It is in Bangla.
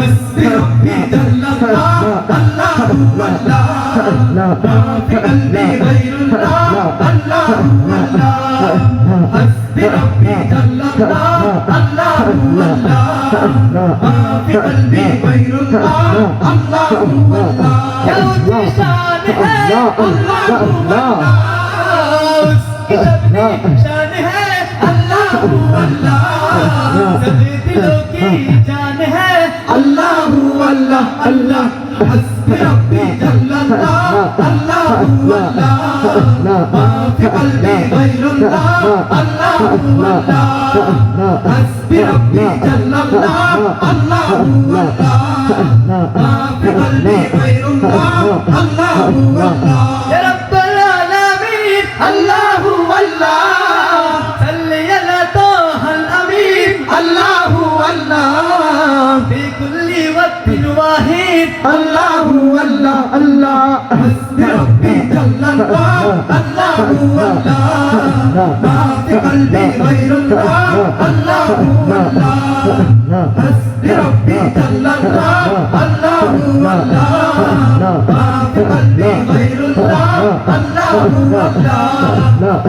حسبي ربي الله الله هو الله ما في قلبي غير الله الله هو الله حسبي ربي الله الله هو الله ما في قلبي غير الله الله هو الله يا وجه شان ہے اللہ اللہ شان ہے اللہ اللہ سبھی دلوں کی جان আল্লাহ, হাসবি রাব্বি, আল্লাহ আল্লাহ আল্লাহ মা ফি কলবি গায়রুল্লাহ, আল্লাহ আল্লাহ হাসবি রাব্বি আল্লাহ আল্লাহ আল্লাহ মা ফি কলবি গায়রুল্লাহ। আল্লাহ আল্লাহ يا رب العالمين الله هو الله صلي على طه الامين الله هو الله في كل وقت واحد الله هو الله الله حسبي ربي جل الله الله هو الله ما في قلبي غير الله الله هو الله حسبي ربي جل الله الله هو الله ما في قلبي غير الله الله هو الله